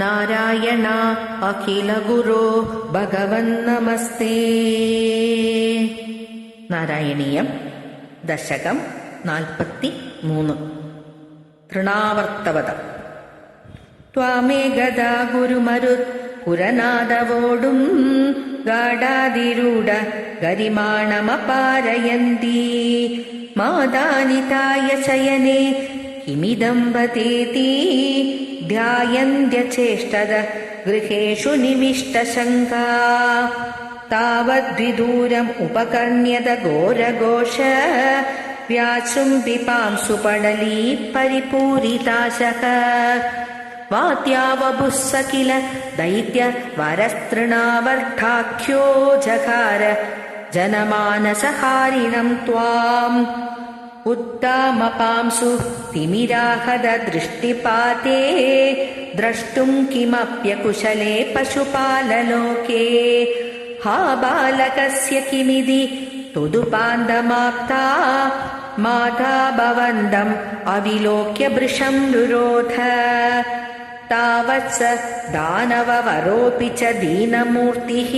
नारायणा अखिलगुरो भगवन्नमस्ते नारायणीयम् दशकम् नाल्पति मून् तृणावर्तवद त्वामे गदा गुरुमरुत् पुरनादवोडुम् गाढादिरूढ गरिमाणमपारयन्ती मादानिताय शयने किमिदम् वदेति ध्यायन्त्यचेष्टद गृहेषु निविष्टशङ्का तावद्विदूरम् उपकर्ण्यद घोरघोष व्यासृम्बिपांसु पडली परिपूरिताशः वात्यावभुः किल दैत्य वरस्तृणावर्धाख्यो जकार जनमानसहारिणम् त्वाम् उत्तामपांसु तिमिराहददृष्टिपाते द्रष्टुम् किमप्यकुशले पशुपाललोके। हा बालकस्य किमिति तुदुपान्दमाप्ता माता भवन्दम् अविलोक्य भृशम् रुरोध। तावत्स दानववरोऽपि च दीनमूर्तिः।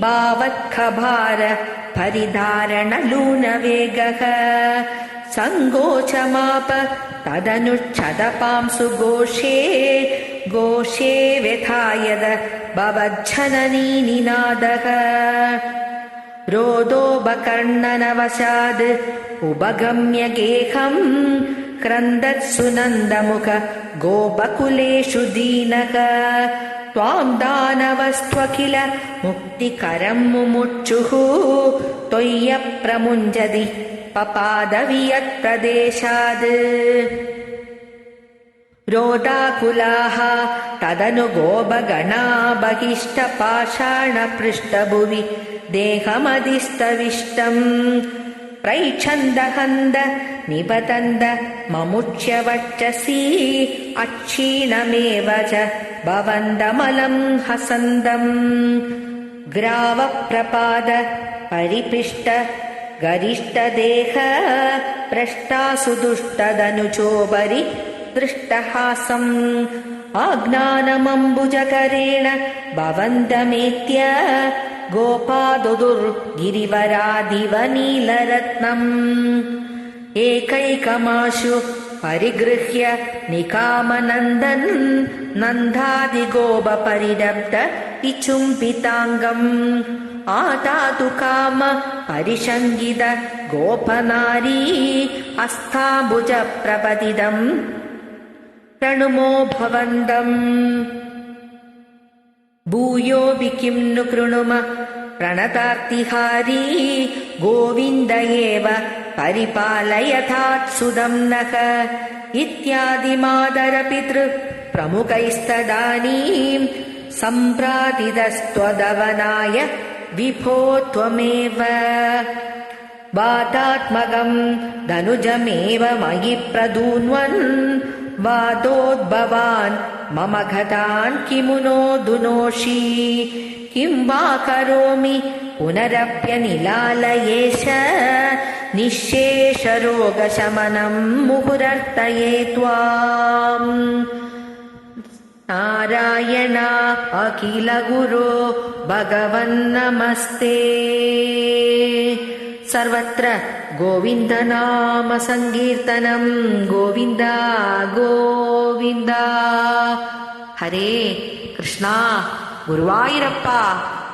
भावत्खभार परिधारणलूनवेगः। सङ्गोचमाप तदनुच्छदपांसु घोषे घोषे व्यथायद भवज्जननीनिनादः रोदोपकर्णनवशाद् उपगम्य गेहम् क्रन्दत्सुनन्दमुख गोपकुलेषु दीनः त्वाम् दानवस्त्वखिल मुक्तिकरम् मुमुक्षुः त्वय्यप्रमुञ्जति पपादवियत्प्रदेशाद्। रोदाकुलाः तदनु गोपगणा बहिष्टपाषाणपृष्ठभुवि देहमधिस्तविष्टम्। प्रैच्छन्दहन्द निपतन्द ममुच्यवक्षसि अक्षीणमेव च भवन्दमलम् हसन्दम्। ग्रावप्रपाद परिपृष्ट गरिष्ठदेह प्रष्टासु दुष्टदनुचोपरि दृष्टहासम्। आज्ञानमम्बुजकरेण भवन्तमेत्य गोपादुदुर्गिरिवरादिव नीलरत्नम् एकैकमाशु परिगृह्य निकामनन्दन् नन्दादिगोपरिरब्ध इचुम्बिताङ्गम्। आदातु काम परिशङ्गित गोपनारी अस्ताम्बुजप्रपदिदम् प्रणुमो भवन्दम्। भूयोऽपि किम् नु कृणुम प्रणतार्तिहारी गोविन्द एव परिपालयथात्सुदम् नः इत्यादिमादरपितृ प्रमुखैस्तदानीम् सम्प्रातिदस्त्वदवनाय विभो त्वमेव। वादात्मकम् धनुजमेव मयि प्रदून्वन् वादोद्भवान् मम गतान् किमु दुनोषि किं वा करोमि? पुनरप्यनिलालयेश निःशेषरोगशमनम् मुहुरर्तये त्वाम्। नारायणा अखिलगुरो भगवन्नमस्ते सर्वत्र गोविन्दनाम सङ्कीर्तनम् गोविन्द गोविन्द। हरे कृष्णा गुरुवायुरप्पा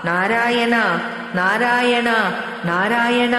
नारायण नारायण नारायण